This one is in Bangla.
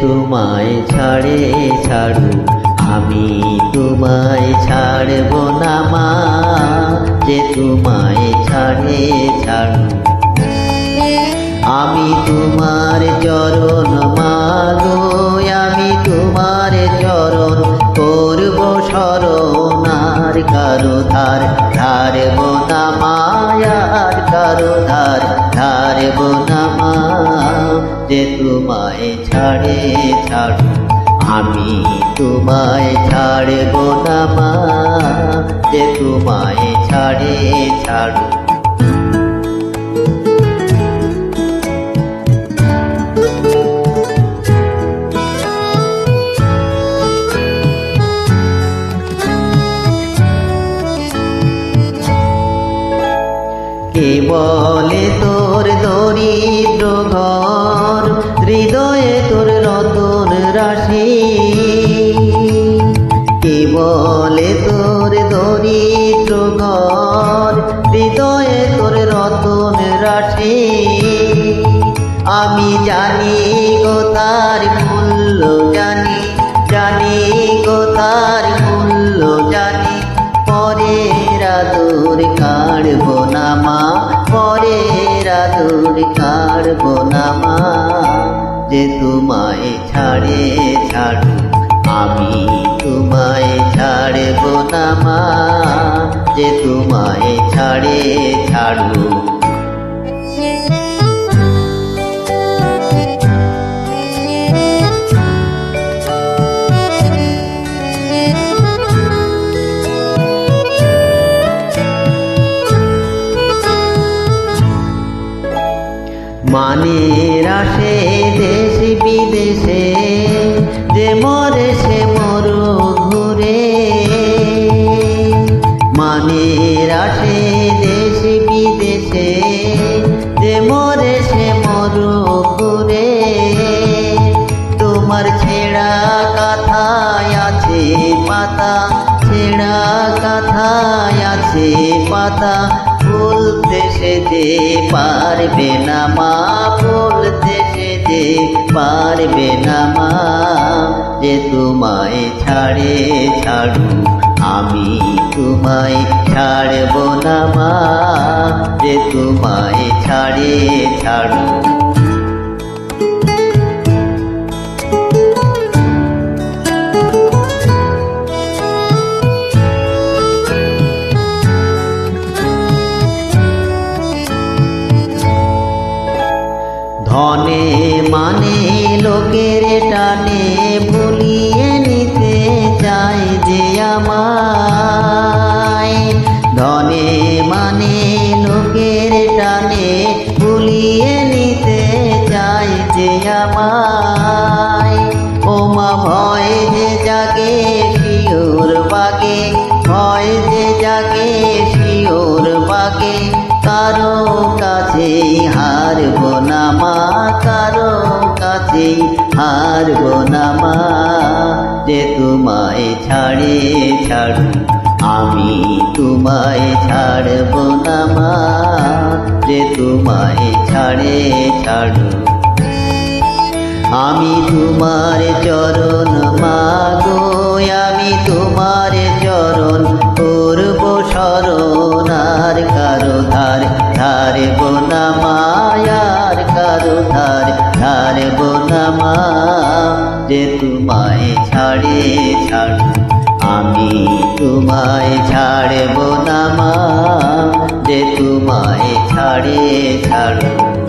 তোমায় ছাড়ে ছাড়ু আমি তোমায় ছাড়ব না মা। যে তোমায় ছাড়ে ছাড়ু আমি তোমার চরণ মাগো আমি তোমার চরণ কারও ধার, ধারব না মায়ার কারও ধার, ধারব না মা। যে তোমায় ছাড়ে ছাড়ু আমি তোমায় ছাড়ে না মা। যে তোমায় ছাড়ে ছাড়ু বলে তোর দরিদ্র ঘর, হৃদয়ে তোর রতন রাশি। কে বলে তোর দরিদ্র ঘর, হৃদয়ে তোর রতন রাশি? আমি জানি গো তার মূল্য, জানি জানি গো তার মূল্য, জানি, পরের আদর কাড়ব না মা। পরের আদর ছাড়ব না মা যে তোমায় ছাড়ে ছাড়ু আমি তোমায় ছাড়ব না মা যে তোমায় ছাড়ে ছাড়ু মানের আসে দেশ বিদেশে, যে মরে সে মরু ঘুরে। মানের আসে দেশ বিদেশে, যে মরে সে মরু ঘুরে। তোমার ছেঁড়া কথায় আছে পাতা, ছেঁড়া কথায় আছে পাতা বলতে যেতে পারবে না মা, বলতে যেতে পারবে না মা, যে তোমায় ছাড়ে ছাড়ু আমি তোমায় ছাড়ব না মা, যে তোমায় ছাড়ে ছাড়ু ধনে মানে লোকের টানে ভুলিয়ে নিতে চায় যে আমায়। ধনে মানে লোকের টানে ভুলিয়ে নিতে চায় যে আমায়। ও মা ভয় যে জাগে শিওর বাগে, ভয় যে জাগে শিওর বাগে কারও হারব না মা, যে তোমায় ছাড়ে ছাড়ু আমি তোমায় ছাড়ব না মা, যে তোমায় ছাড়ে ছাড়ু আমি তোমার চরণ মাগো আমি তোমার চরণ ধার ধারব না যে তোমায় ছাড়ে ছাড়ু। আমি তোমায় ছাড়ব না মা, যে তোমায় ছাড়ে ছাড়ু।